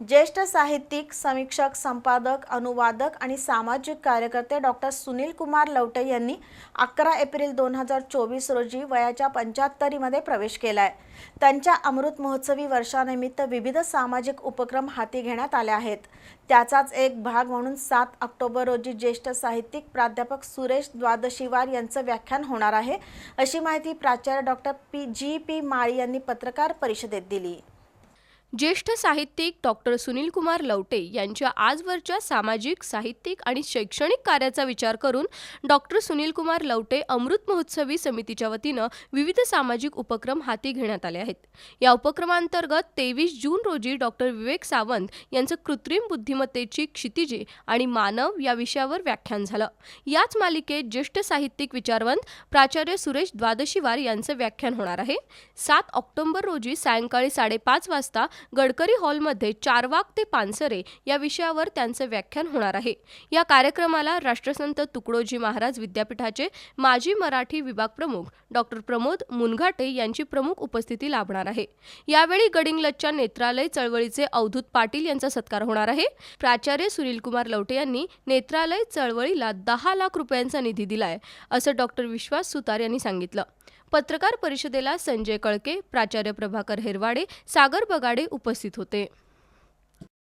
ज्येष्ठ साहित्यिक समीक्षक संपादक अनुवादक आणि सामाजिक कार्यकर्ते डॉक्टर सुनील कुमार लवटे यांनी अकरा एप्रिल दोन हजार चोवीस रोजी वयाच्या पंच्याहत्तरीमध्ये प्रवेश केला आहे त्यांच्या अमृत महोत्सवी वर्षानिमित्त विविध सामाजिक उपक्रम हाती घेण्यात आले आहेत. त्याचाच एक भाग म्हणून सात ऑक्टोबर रोजी ज्येष्ठ साहित्यिक प्राध्यापक सुरेश द्वादशीवार यांचं व्याख्यान होणार आहे अशी माहिती प्राचार्य doctor P G P Mali यांनी पत्रकार परिषदेत दिली. ज्येष्ठ साहित्यिक डॉक्टर सुनीलकुमार लवटे यांच्या आजवरच्या सामाजिक साहित्यिक आणि शैक्षणिक कार्याचा विचार करून डॉक्टर सुनीलकुमार लवटे अमृत महोत्सवी समितीच्या वतीनं विविध सामाजिक उपक्रम हाती घेण्यात आले आहेत. या उपक्रमांतर्गत तेवीस जून रोजी डॉक्टर विवेक सावंत यांचं कृत्रिम बुद्धिमत्तेची क्षितिजे आणि मानव या विषयावर व्याख्यान झालं. याच मालिकेत ज्येष्ठ साहित्यिक विचारवंत प्राचार्य सुरेश द्वादशीवार यांचं व्याख्यान होणार आहे. सात ऑक्टोबर रोजी सायंकाळी साडेपाच वाजता गडकरी हॉलमध्ये चारवाक ते पानसरे या विषयावर त्यांचं व्याख्यान होणार आहे. या कार्यक्रमाला राष्ट्रसंत तुकडोजी महाराज विद्यापीठाचे माजी मराठी विभाग प्रमुख डॉक्टर प्रमोद मुनघाटे यांची प्रमुख उपस्थिती लाभणार आहे. यावेळी गडिंगलच्या नेत्रालय चळवळीचे अवधूत पाटील यांचा सत्कार होणार आहे. प्राचार्य सुनीलकुमार लवटे यांनी नेत्रालय चळवळीला दहा लाख रुपयांचा निधी दिलाय असं डॉक्टर विश्वास सुतार यांनी सांगितलं. पत्रकार परिषदेला संजय कळके प्राचार्य प्रभाकर हेरवाडे सागर बगाडे उपस्थित होते.